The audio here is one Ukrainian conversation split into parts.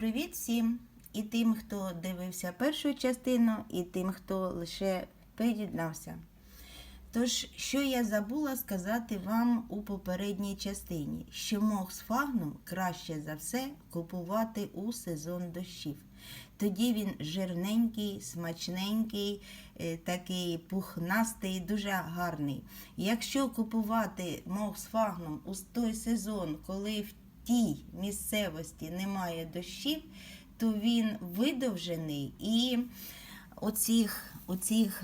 Привіт всім! І тим, хто дивився першу частину, і тим, хто лише приєднався. Тож, що я забула сказати вам у попередній частині, що мох з фагном краще за все купувати у сезон дощів. Тоді він жирненький, смачненький, е, такий пухнастий, дуже гарний. Якщо купувати мох з фагном у той сезон, коли в тій місцевості немає дощів, то він видовжений і оцих, оцих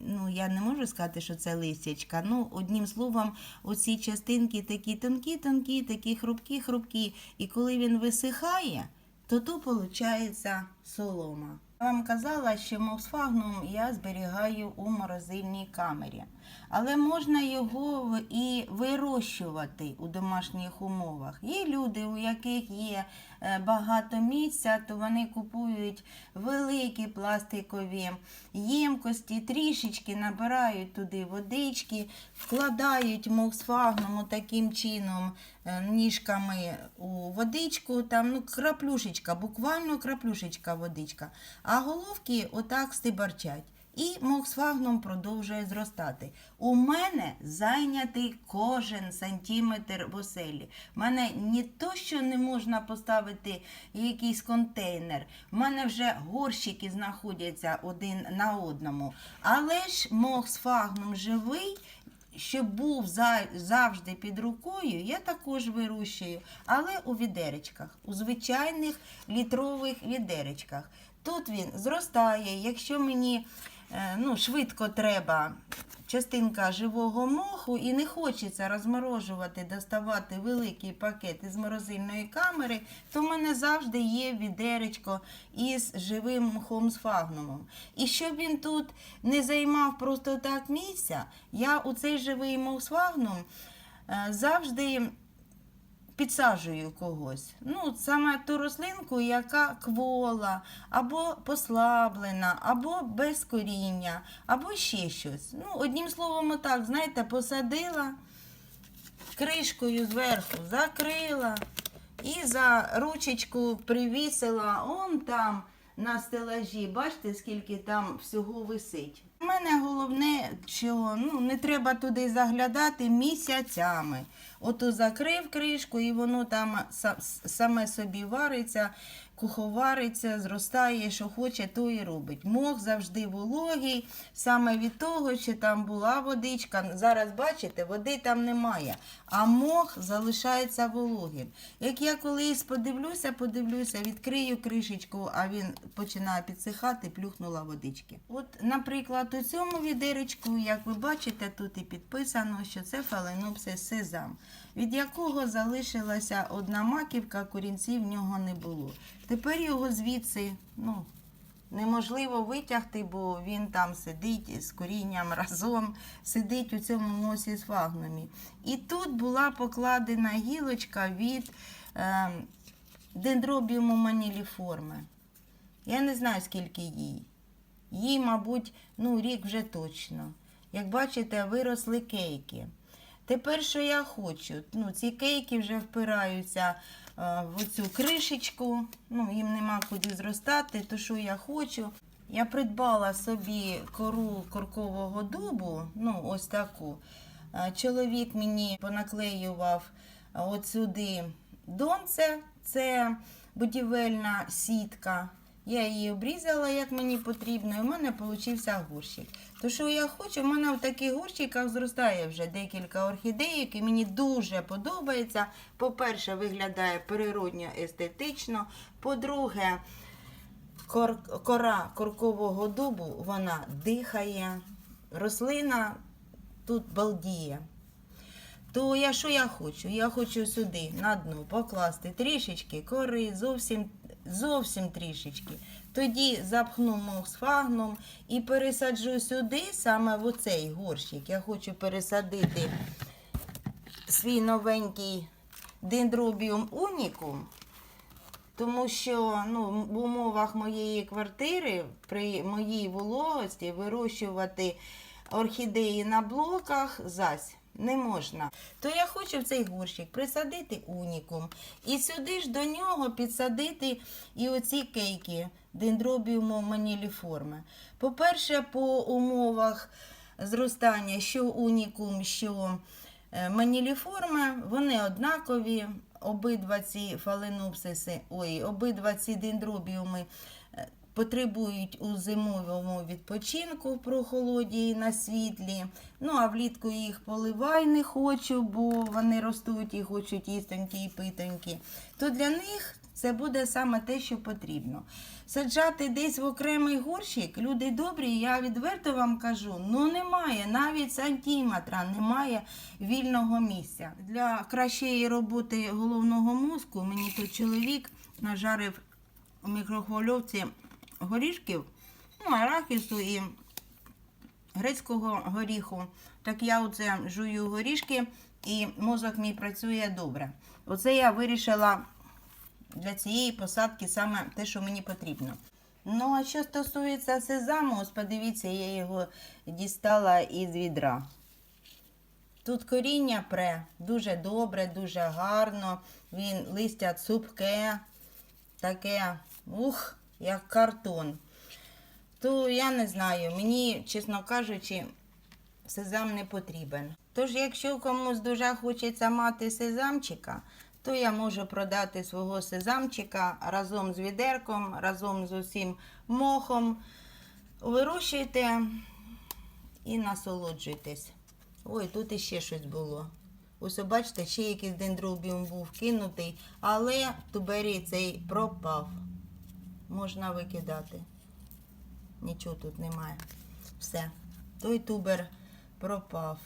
ну я не можу сказати, що це листячка. Ну, одним словом, оці частинки такі тонкі, тонкі, такі хрупкі, хрупкі. І коли він висихає, то то виходить солома. Я вам казала, що мосфагнум я зберігаю у морозильній камері. Але можна його і вирощувати у домашніх умовах. Є люди, у яких є е, багато місця, то вони купують великі пластикові ємкості, трішечки набирають туди водички, вкладають моксфагнум таким чином е, ніжками у водичку, там ну, краплюшечка, буквально краплюшечка водичка, а головки отак стибарчать. І моксфагнум продовжує зростати. У мене зайнятий кожен сантиметр в оселі. У мене не то, що не можна поставити якийсь контейнер. У мене вже горщики знаходяться один на одному. Але ж моксфагнум живий. Щоб був за- завжди під рукою, я також вирощую, але у відеречках, у звичайних літрових відеречках. Тут він зростає. Якщо мені ну, швидко треба частинка живого моху і не хочеться розморожувати, доставати великий пакет із морозильної камери, то в мене завжди є відеречко із живим мхом з фагнумом. І щоб він тут не займав просто так місця, я у цей живий мох з фагнум е, завжди підсаджую когось. Ну, саме ту рослинку, яка квола, або послаблена, або без коріння, або ще щось. Ну, одним словом, отак, знаєте, посадила, кришкою зверху закрила і за ручечку привісила он там на стелажі. Бачите, скільки там всього висить. У мене головне, що ну, не треба туди заглядати місяцями. Ото закрив кришку, і воно там саме собі вариться, куховариться, зростає, що хоче, то і робить. Мох завжди вологий, саме від того, що там була водичка. Зараз бачите, води там немає, а мох залишається вологим. Як я колись подивлюся, подивлюся, відкрию кришечку, а він починає підсихати, плюхнула водички. От, наприклад, у цьому відеречку, як ви бачите, тут і підписано, що це фаленопсис сезам, від якого залишилася одна маківка, корінців в нього не було. Тепер його звідси, ну, неможливо витягти, бо він там сидить з корінням разом, сидить у цьому носі з фагнумі. І тут була покладена гілочка від е, дендробіуму маніліформи. Я не знаю, скільки їй. Їй, мабуть, ну, рік вже точно. Як бачите, виросли кейки. Тепер, що я хочу? Ну, ці кейки вже впираються е, в цю кришечку, ну, їм нема куди зростати, то що я хочу. Я придбала собі кору коркового дубу, ну, ось таку. Е, Чоловік мені понаклеював е, от сюди донце, це будівельна сітка. Я її обрізала, як мені потрібно, і в мене вийшов горщик. То, що я хочу, в мене в таких горщиках зростає вже декілька орхідеїк, і мені дуже подобається. По-перше, виглядає природньо естетично. По-друге, кор- кора коркового дубу вона дихає, рослина тут балдіє. То я що я хочу? Я хочу сюди на дно покласти трішечки кори, зовсім, зовсім трішечки. Тоді запхну мох з фагном і пересаджу сюди, саме в оцей горщик. Я хочу пересадити свій новенький дендробіум унікум. Тому що ну, в умовах моєї квартири, при моїй вологості, вирощувати орхідеї на блоках зась не можна. То я хочу в цей горщик присадити унікум. І сюди ж до нього підсадити і оці кейки дендробіуму маніліформи. По-перше, по умовах зростання, що унікум, що е, маніліформа, вони однакові. Обидва ці фаленопсиси, ой, обидва ці дендробіуми потребують у зимовому відпочинку в прохолоді і на світлі. Ну, а влітку їх поливай не хочу, бо вони ростуть і хочуть їстонькі і питонькі. То для них це буде саме те, що потрібно. Саджати десь в окремий горщик, люди добрі, я відверто вам кажу, ну немає навіть сантиметра, немає вільного місця. Для кращої роботи головного мозку мені тут чоловік нажарив у мікрохвильовці горішків, ну, арахісу і грецького горіху. Так я оце жую горішки і мозок мій працює добре. Оце я вирішила для цієї посадки саме те, що мені потрібно. Ну, а що стосується сезаму, ось подивіться, я його дістала із відра. Тут коріння пре дуже добре, дуже гарно. Він листя цупке, таке, ух, як картон. То я не знаю, мені, чесно кажучи, сезам не потрібен. Тож, якщо комусь дуже хочеться мати сезамчика, то я можу продати свого сезамчика разом з відерком, разом з усім мохом. Вирощуйте і насолоджуйтесь. Ой, тут іще щось було. Ось бачите, ще якийсь дендробіум був кинутий, але туберій цей пропав. Можна викидати. Нічого тут немає. Все. Той тубер пропав.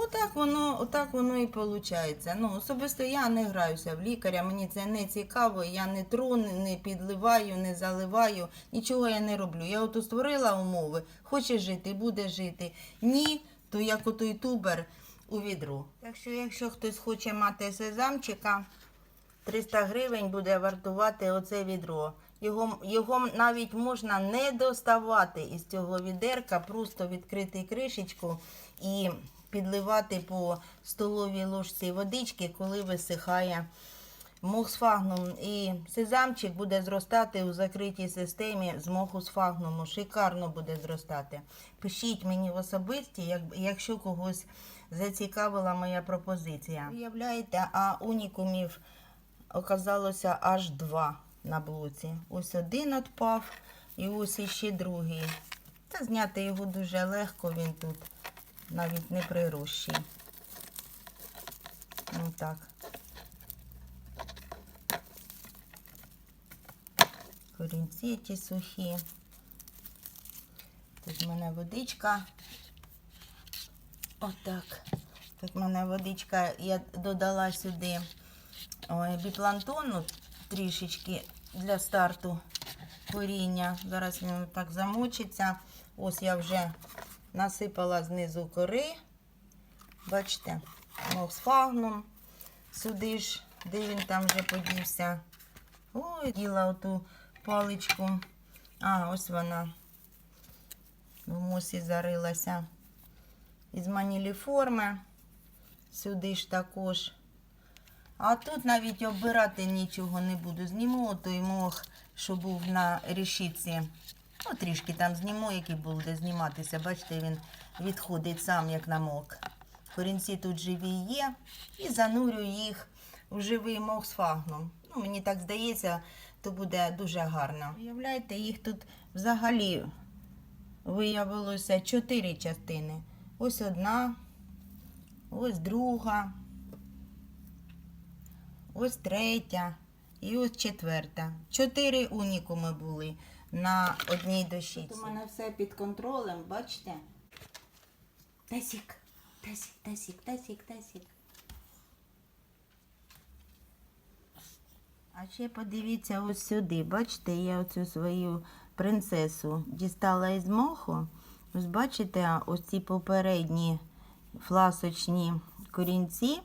Отак воно, отак воно і виходить. Ну, особисто я не граюся в лікаря, мені це не цікаво, я не тру, не підливаю, не заливаю, нічого я не роблю. Я ото створила умови, хоче жити, буде жити. Ні, то як отой тубер у відру. Так що, якщо хтось хоче мати сезамчика, 300 гривень буде вартувати оце відро. Його, його навіть можна не доставати із цього відерка, просто відкрити кришечку і підливати по столовій ложці водички, коли висихає мохсфагнум. І сезамчик буде зростати у закритій системі з мохусфагнуму. Шикарно буде зростати. Пишіть мені в особисті, як, якщо когось зацікавила моя пропозиція. Уявляєте, а унікумів оказалося аж два на блоці. Ось один відпав і ось іще другий. Та зняти його дуже легко, він тут навіть не прирощий. Ну так. Корінці ті сухі. Тут в мене водичка. Отак. Тут в мене водичка, я додала сюди ой, біплантону трішечки для старту коріння. Зараз він так замочиться. Ось я вже насипала знизу кори. Бачите, моксфагном. Сюди ж, де він там вже подівся. Ой, діла оту паличку. А, ось вона в мусі зарилася. Із маніліформи. Сюди ж також. А тут навіть обирати нічого не буду. Зніму той мох, що був на решітці. Ну, трішки там зніму, який буде зніматися. Бачите, він відходить сам, як намок. Корінці тут живі є. І занурю їх у живий мох з фагном. Ну, мені так здається, то буде дуже гарно. Уявляєте, їх тут взагалі виявилося чотири частини. Ось одна, ось друга. Ось третя і ось четверта. Чотири унікуми були на одній дощиці. У мене все під контролем, бачите? Тасік, тасік, тасік, тасік, тасік. А ще подивіться ось сюди. Бачите, я оцю свою принцесу дістала із моху. Ось бачите, ось ці попередні фласочні корінці.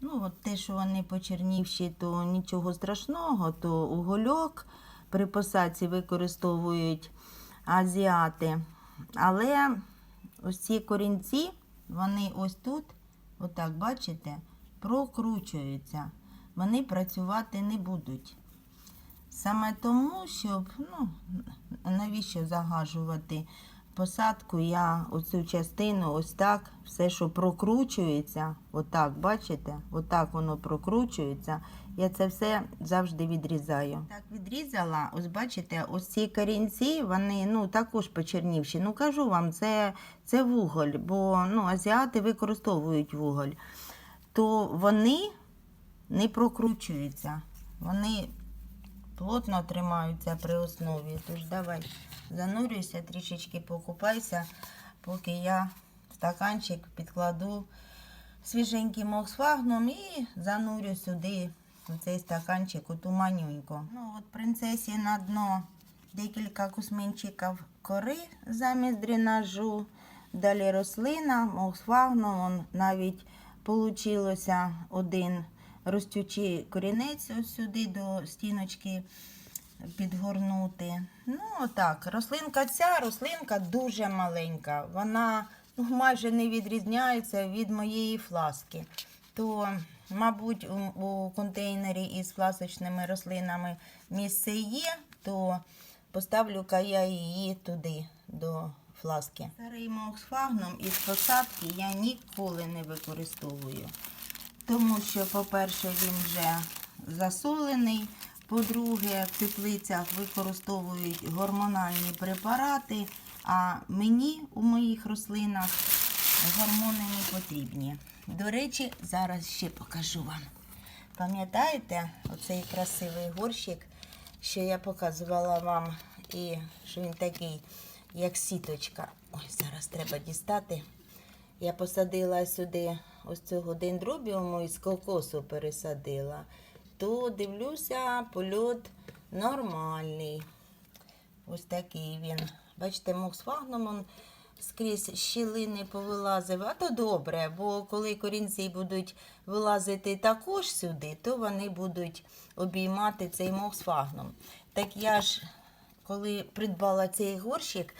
Ну, от те, що вони почернівші, то нічого страшного, то угольок при посадці використовують азіати. Але ось ці корінці, вони ось тут, отак, бачите, прокручуються. Вони працювати не будуть. Саме тому, щоб, ну, навіщо загажувати посадку, я оцю частину ось так, все, що прокручується, отак, бачите, отак воно прокручується. Я це все завжди відрізаю. Так відрізала, ось бачите, ось ці корінці, вони ну, також почернівші. Ну, кажу вам, це, це вуголь, бо ну, азіати використовують вуголь. То вони не прокручуються. Вони плотно тримаються при основі. Тож давай занурюйся, трішечки покупайся, поки я стаканчик підкладу свіженький моксфагном і занурю сюди в цей стаканчик у ту манюньку. Ну от принцесі на дно декілька кусмінчиків кори замість дренажу. Далі рослина, моксфагном, навіть получилося один ростючий корінець ось сюди до стіночки підгорнути. Ну, отак. Рослинка ця, рослинка дуже маленька. Вона ну, майже не відрізняється від моєї фласки. То, мабуть, у, у контейнері із фласочними рослинами місце є, то поставлю-ка я її туди, до фласки. Старий моксфагном із посадки я ніколи не використовую. Тому що, по-перше, він вже засолений. По-друге, в теплицях використовують гормональні препарати, а мені у моїх рослинах гормони не потрібні. До речі, зараз ще покажу вам. Пам'ятаєте оцей красивий горщик, що я показувала вам, і що він такий, як сіточка. Ой, зараз треба дістати. Я посадила сюди ось цього дендробіуму із кокосу пересадила. То дивлюся, польот нормальний. Ось такий він. Бачите, моксфагном он скрізь щілини повилазив. А то добре, бо коли корінці будуть вилазити також сюди, то вони будуть обіймати цей моксфагном. Так я ж, коли придбала цей горщик,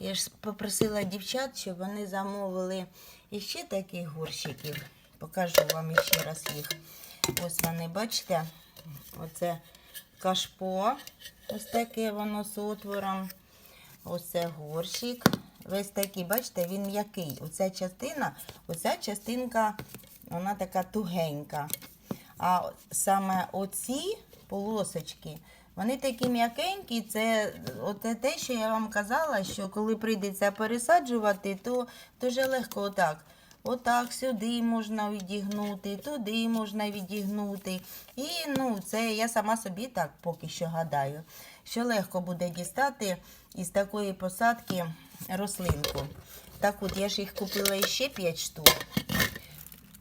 я ж попросила дівчат, щоб вони замовили іще таких горщиків. Покажу вам іще раз їх. Ось вони, бачите, оце кашпо, ось таке воно з отвором. Оце горщик. Весь такий, бачите, він м'який. Оця частина, оця частинка, вона така тугенька. А саме оці полосочки, вони такі м'якенькі. Це оте те, що я вам казала, що коли прийдеться пересаджувати, то дуже легко отак. Отак сюди можна відігнути, туди можна відігнути. І ну, це я сама собі так поки що гадаю, що легко буде дістати із такої посадки рослинку. Так от я ж їх купила ще 5 штук.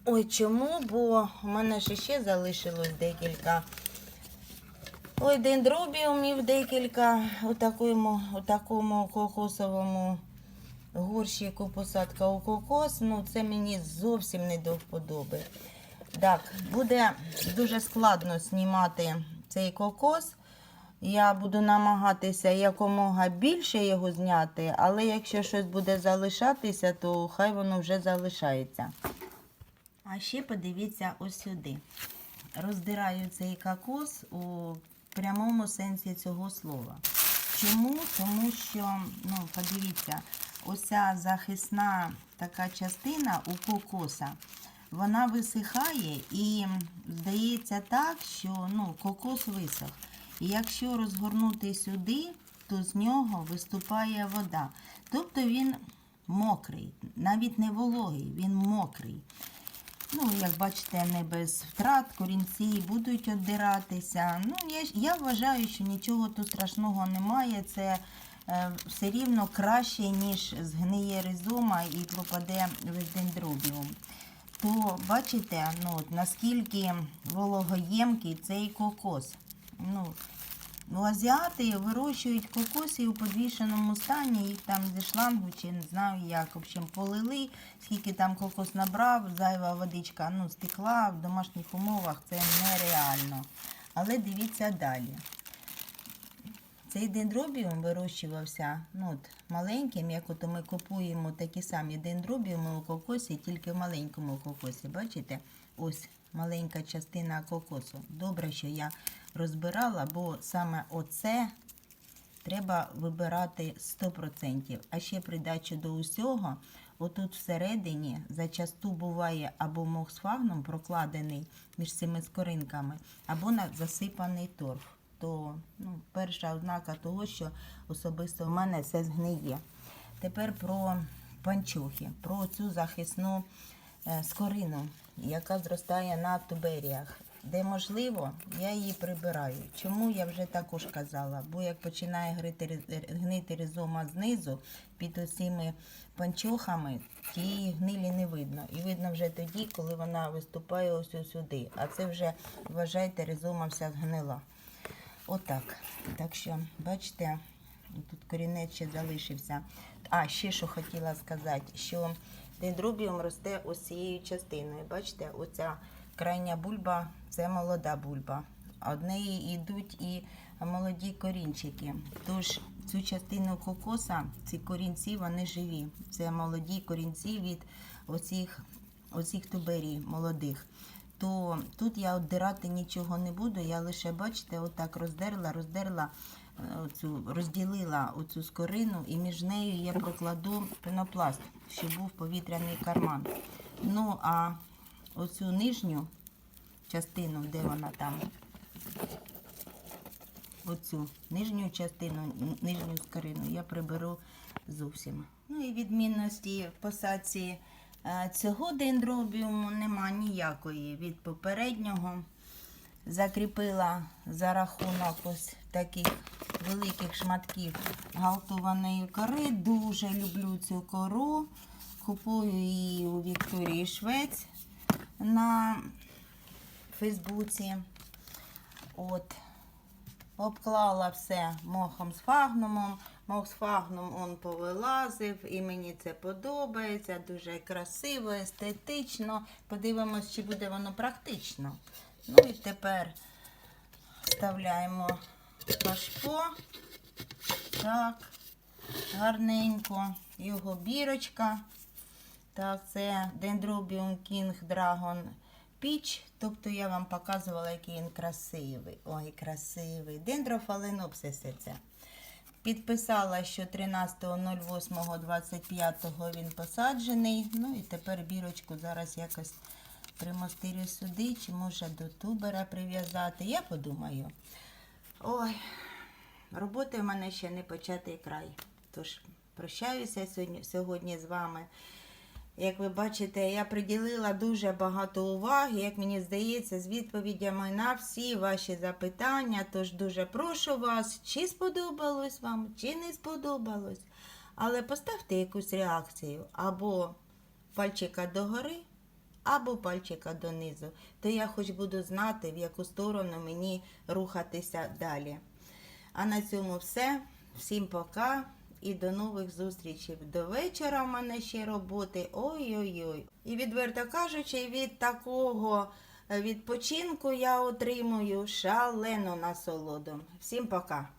Ой, чому? Бо у мене ще залишилось декілька. Ой, дендробіумів декілька у такому, у такому кокосовому горщику посадка у кокос. Ну, це мені зовсім не до вподоби. Так, буде дуже складно знімати цей кокос. Я буду намагатися якомога більше його зняти, але якщо щось буде залишатися, то хай воно вже залишається. А ще подивіться ось сюди. Роздираю цей кокос у прямому сенсі цього слова. Чому? Тому що, ну, подивіться, оця захисна така частина у кокоса, вона висихає і здається так, що ну, кокос висох. І якщо розгорнути сюди, то з нього виступає вода. Тобто він мокрий, навіть не вологий, він мокрий. Ну, як бачите, не без втрат, корінці будуть оддиратися. Ну, я, я вважаю, що нічого тут страшного немає. Це е, все рівно краще, ніж згниє ризома і пропаде весь дендробіум. То бачите, ну, от наскільки вологоємкий цей кокос. Ну, Ну, азіати вирощують кокоси у подвішеному стані, їх там зі шлангу чи не знаю як, в общем, полили, скільки там кокос набрав, зайва водичка ну, стекла в домашніх умовах, це нереально. Але дивіться далі. цей дендробіум вирощувався ну, от, маленьким, як от ми купуємо такі самі дендробіуми у кокосі, тільки в маленькому кокосі. Бачите? Ось маленька частина кокосу. Добре, що я розбирала, бо саме оце треба вибирати 100%. А ще придачу до усього, отут всередині зачасту буває або мохсфагном прокладений між цими скоринками, або засипаний торф. То ну, перша ознака того, що особисто в мене це згниє. Тепер про панчохи, про цю захисну е, скорину, яка зростає на туберіях. Де можливо, я її прибираю. Чому я вже також казала? Бо як починає гнити ризома знизу під усіми панчохами, тієї гнилі не видно. І видно вже тоді, коли вона виступає ось сюди. А це вже, вважайте, ризома вся згнила. Отак. Так що, бачите, тут корінець ще залишився. А, ще що хотіла сказати, що дендробіум росте ось частиною. Бачите, оця крайня бульба це молода бульба. Од неї йдуть і молоді корінчики. Тож цю частину кокоса, ці корінці, вони живі. Це молоді корінці від оцих, оцих туберій молодих то тут я отдирати нічого не буду. Я лише, бачите, отак роздерла, роздерла, оцю, розділила оцю скорину і між нею я прокладу пенопласт, щоб був повітряний карман. Ну, а оцю нижню частину, де вона там, оцю нижню частину, нижню скорину я приберу зовсім. Ну і відмінності в посадці е, цього дендробіуму нема ніякої від попереднього. Закріпила за рахунок ось таких великих шматків галтованої кори. Дуже люблю цю кору. Купую її у Вікторії Швець на Фейсбуці. От. Обклала все мохом з фагнумом. Мох з фагном он повилазив, і мені це подобається. Дуже красиво, естетично. Подивимось, чи буде воно практично. Ну і тепер вставляємо кашпо. Так, гарненько. Його бірочка. Так, це Dendrobium King Dragon Peach. Тобто я вам показувала, який він красивий. Ой, красивий. Дендрофаленопсиси це. Підписала, що 13.08.25 він посаджений. Ну і тепер бірочку зараз якось примостирю сюди, чи може до тубера прив'язати. Я подумаю. Ой, роботи в мене ще не початий край. Тож прощаюся сьогодні, сьогодні з вами. Як ви бачите, я приділила дуже багато уваги, як мені здається, з відповідями на всі ваші запитання. Тож дуже прошу вас, чи сподобалось вам, чи не сподобалось. Але поставте якусь реакцію або пальчика догори, або пальчика донизу. То я хоч буду знати, в яку сторону мені рухатися далі. А на цьому все. Всім пока і до нових зустрічей. До вечора в мене ще роботи. Ой-ой-ой. І відверто кажучи, від такого е, відпочинку я отримую шалену насолоду. Всім пока!